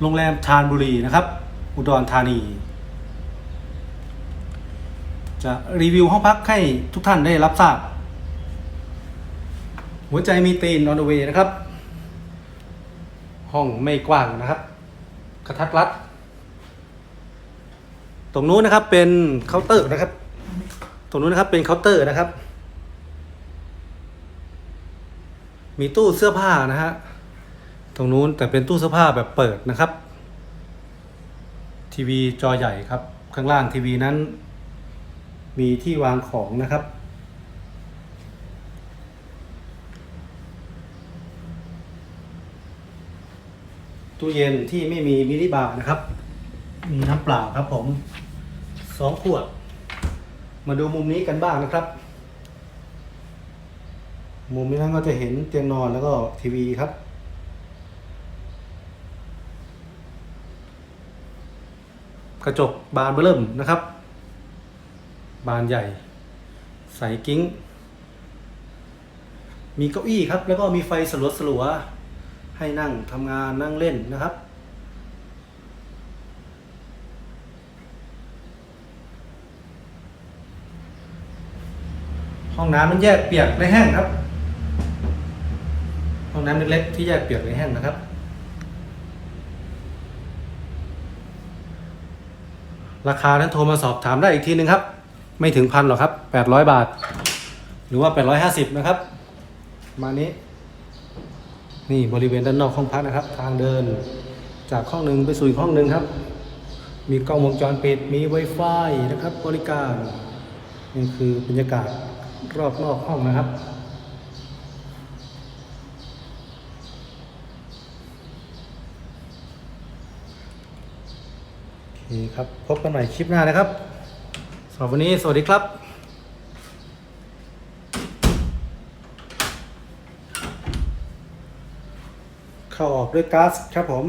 โรงแรมชานบุรีนะครับ อุดรธานี จะรีวิวห้องพักให้ทุกท่านได้รับทราบ หัวใจมีตีนนอนเวนะครับ ห้องไม่กว้างนะครับ กระทัดรัด ตรงนู้นนะครับเป็นเคาน์เตอร์นะครับ ตรงนู้นนะครับเป็นเคาน์เตอร์นะครับ มีตู้เสื้อผ้านะฮะ ตรงนู้นแต่เป็นตู้เสื้อผ้าแบบเปิดนะครับ ทีวีจอใหญ่ครับ ข้างล่างทีวีนั้น มีที่วางของนะครับ ตู้เย็นที่ไม่มีมินิบาร์นะครับ มีน้ำเปล่าครับผมสองขวด มาดูมุมนี้กันบ้างนะครับ มุมนี้นั้นก็จะเห็นเตียงนอนแล้วก็ทีวีครับ กระจกบานเบอเริ่มนะครับ บานใหญ่ ใสกิ้ง มีเก้าอี้ครับ แล้วก็มีไฟสลัวสลัวให้นั่งทำงานนั่งเล่นนะครับ ห้องน้ำมันแยกเปียกและแห้งครับ ห้องน้ำเล็กๆที่แยกเปียกและแห้งนะครับ ราคานั้นโทรมาสอบถามได้อีกทีหนึ่งครับ ไม่ถึงพันหรอกครับ 800 บาท หรือว่า 850 นะครับ มานี้ นี่บริเวณด้านนอกห้องพักนะครับ ทางเดินจากห้องหนึ่งไปสู่อีกห้องหนึ่งครับ มีกล้องวงจรปิดมี Wi-Fi นะครับ บริการนี่คือบรรยากาศรอบนอกห้องนะครับ ดีครับพบกันใหม่คลิปหน้านะครับสำหรับวันนี้สวัสดีครับเข้าออกด้วยก๊าซครับผม